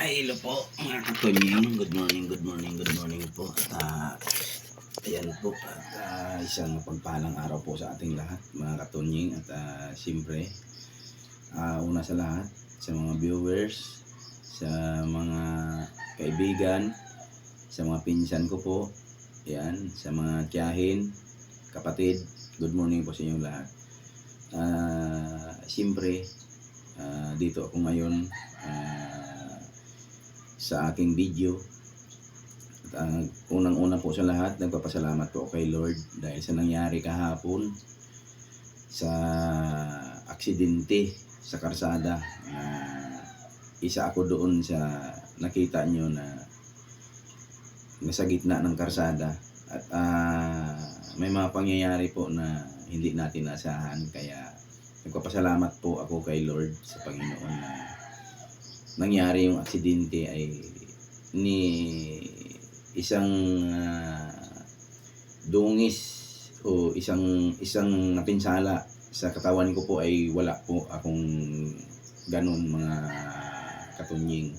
Ay, hello po mga katunying. Good morning, good morning, good morning po. At ah, ayan po, at ah, isang pagpalang araw po sa ating lahat mga katunying. At ah, siyempre, ah, una sa lahat, sa mga viewers, sa mga kaibigan, sa mga pinsan ko po, ayan, sa mga tiyahin, kapatid, good morning po sa inyong lahat. Ah, siyempre, ah, dito ako ngayon ah, sa aking video. At ang unang-una po sa lahat, nagpapasalamat po kay Lord dahil sa nangyari kahapon sa aksidente sa karsada. Ah, isa ako doon sa nakita nyo na nasa gitna ng karsada at ah, may mga pangyayari po na hindi natin nasahan kaya nagpapasalamat po ako kay Lord sa Panginoon na nangyari yung aksidente ay ni isang ah, dungis o isang isang napinsala sa katawan ko po ay wala po akong ganun mga katunying.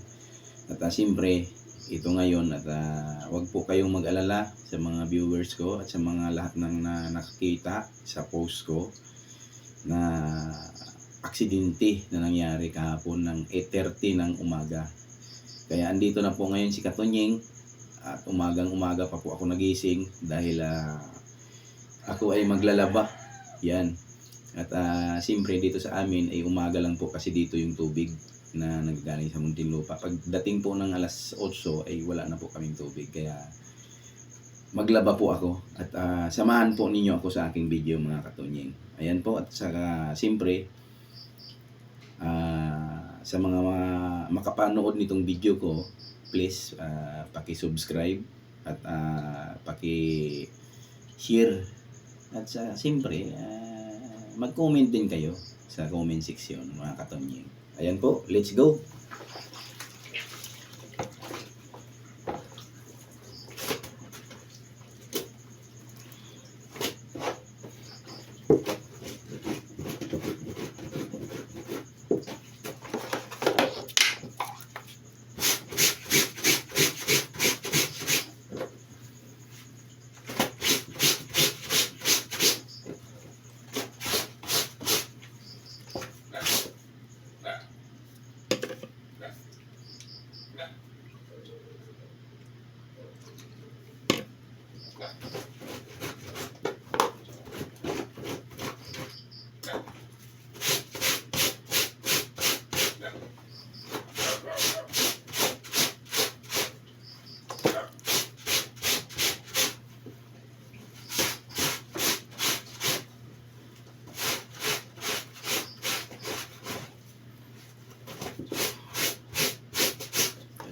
At uh, siyempre, ito ngayon at ah, wag po kayong mag-alala sa mga viewers ko at sa mga lahat ng na nakakita sa post ko na aksidente na nangyari kahapon ng 8.30 ng umaga. Kaya andito na po ngayon si Katunying at umagang umaga pa po ako nagising dahil ah, ako ay maglalaba. Yan. At uh, siyempre dito sa amin ay umaga lang po kasi dito yung tubig na nagagaling sa Muntinlupa. Pagdating po ng alas 8 ay wala na po kaming tubig. Kaya maglaba po ako at ah, samahan po ninyo ako sa aking video mga katunying. Ayan po at saka siyempre ah, sa mga, makapanood nitong video ko, please ah, paki-subscribe at ah, paki-share at sa siyempre ah, mag-comment din kayo sa comment section mga katonying. Ayan po, let's go. At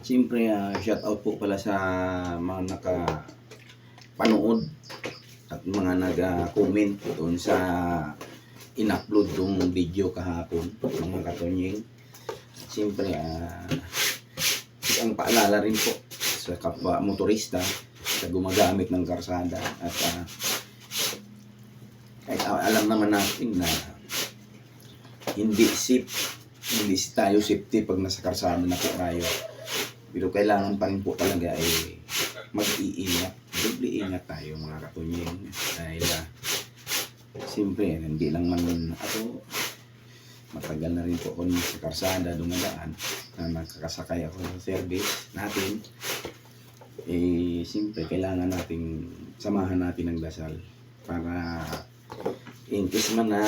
siyempre, ah, shout out po pala sa mga nakapanood at mga nag-comment doon sa in-upload tong video kahapon, mga katonying. Siyempre, ah, ang paalala rin po sa kapwa motorista sa gumagamit ng karsada at ah, kahit alam naman natin na hindi safe hindi tayo safety pag nasa karsada na po tayo pero kailangan pa rin po talaga ay mag-iingat. Doble ingat tayo mga katunying. Dahil uh, siyempre, hindi lang man ako matagal na rin po ako sa karsada dumadaan na nakakasakay ako sa service natin eh siyempre kailangan nating samahan natin ng dasal para in case man na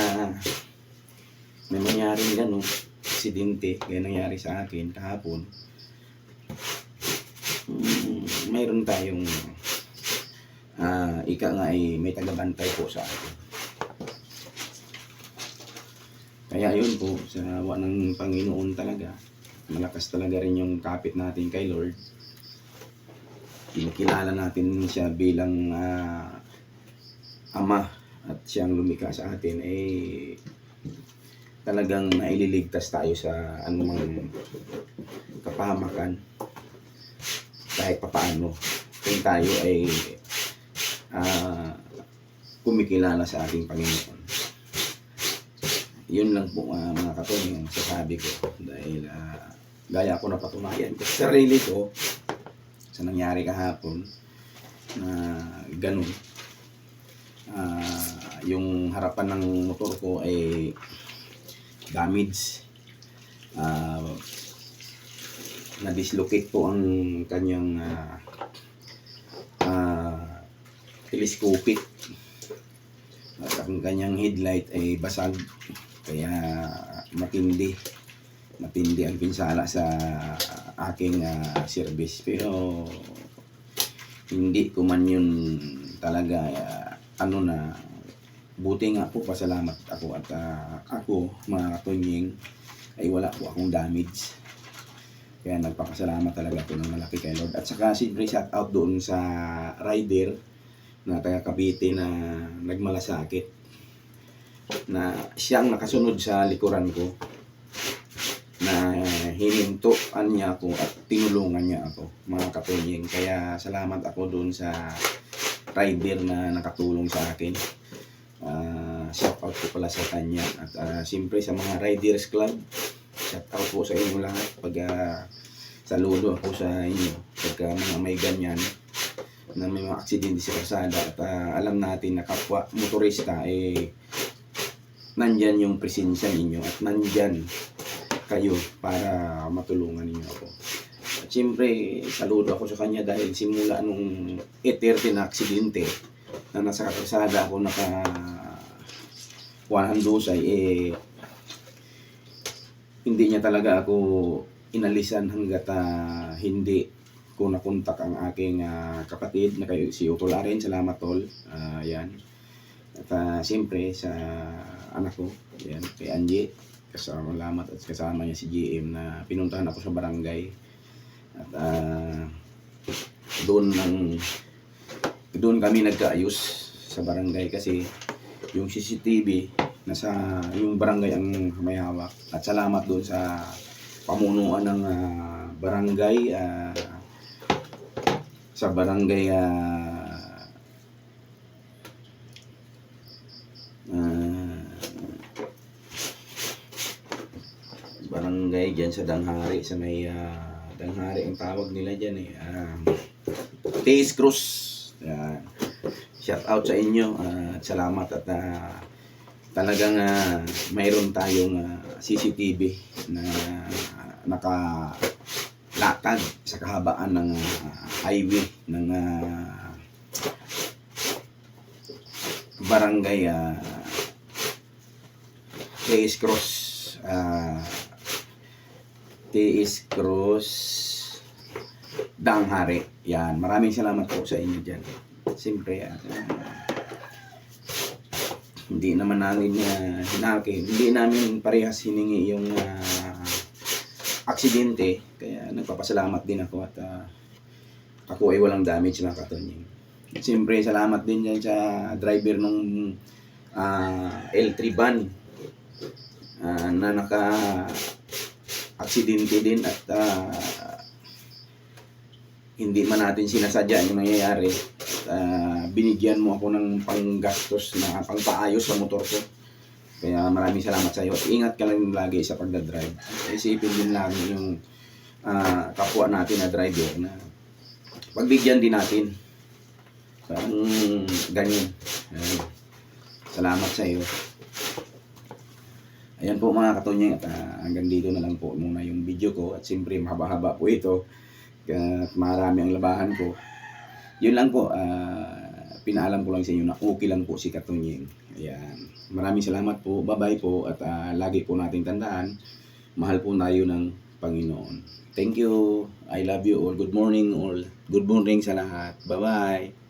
may mangyaring gano'n aksidente gaya nangyari sa akin kahapon mayroon tayong ah ika nga ay may tagabantay po sa atin. Kaya yun po, sa awa ng Panginoon talaga, malakas talaga rin yung kapit natin kay Lord. Kinikilala natin siya bilang ah, Ama at siyang lumikha sa atin, eh talagang naililigtas tayo sa anumang kapahamakan kahit papaano kung tayo ay ah, kumikilala sa ating Panginoon. Yun lang po ah, mga katoling ang sasabi ko. Dahil ah, gaya ko napatunayan ko sa sarili ko sa nangyari kahapon na ganun. Ah, yung harapan ng motor ko ay damage. Ah, na-dislocate po ang kanyang ah, ah, telescopic. At ang kanyang headlight ay basag. Kaya matindi matindi ang pinsala sa aking ah, service. Pero hindi ko man yun talaga ah, ano na buti nga po pasalamat ako at ah, ako mga katunying ay wala po akong damage kaya nagpapasalamat talaga ako ng malaki kay Lord. At saka siyempre shout out doon sa rider na taga Cavite na nagmalasakit na siyang nakasunod sa likuran ko. Na hinintuan niya ako at tinulungan niya ako mga katunying kaya salamat ako doon sa rider na nakatulong sa akin. Ah, shout out po pala sa kanya. At ah, siyempre sa mga riders club shout out po sa inyo lahat pag ah, saludo ako sa inyo pagka mga may ganyan na may mga aksidente sa kalsada at ah, alam natin na kapwa motorista eh nandyan yung presensya ninyo at nandyan kayo para matulungan ninyo ako. At siyempre, saludo ako sa kanya dahil simula nung 8.30 na aksidente na nasa kalsada ako naka handusay eh hindi niya talaga ako inalisan hanggat ah, hindi ko nakontak ang aking ah, kapatid na kayo si Utol Aren. Salamat tol. Ah, yan. At ah, siyempre sa anak ko, yan, kay Angie. Kasama salamat at kasama niya si GM na pinuntahan ako sa barangay. At ah, doon nang doon kami nagkaayos sa barangay kasi yung CCTV nasa yung barangay ang may hawak. At salamat doon sa pamunuan ng ah, barangay ah, sa barangay ah, ah, barangay dyan sa Danghari sa may ah, Danghari ang tawag nila dyan eh ah, Taste Cruz. Yan. Shout out sa inyo at salamat at ah, talagang ah, mayroon tayong ah, CCTV na naka latag sa kahabaan ng ah, highway ng ah, barangay uh, TS Cross ah TS Cross Danghari. Yan. Maraming salamat po sa inyo dyan. Siyempre, ah, hindi naman namin uh, hinaki. Hindi namin parehas hiningi yung ah, aksidente. Kaya nagpapasalamat din ako at ah, ako ay walang damage mga katonying. Siyempre, salamat din dyan sa driver nung ah, L3 van ah, na naka aksidente din at ah, hindi man natin sinasadya yung nangyayari. Ah, binigyan mo ako ng panggastos na pangpaayos sa motor ko. Kaya maraming salamat sa iyo. At ingat ka lang lagi sa pagdadrive. Isipin din lang yung ah, kapwa natin na driver na pagbigyan din natin. So, ang ganyan. Ayan. Salamat sa iyo. Ayan po mga katunyeng at ah, hanggang dito na lang po muna yung video ko at siyempre mahaba-haba po ito at marami ang labahan ko. Yun lang po, ah, pinaalam ko lang sa inyo na okay lang po si Katunyeng. Ayan. Maraming salamat po, bye-bye po at ah, lagi po nating tandaan, mahal po tayo ng Panginoon. Thank you. I love you all. Good morning all. Good morning sa lahat. Bye-bye.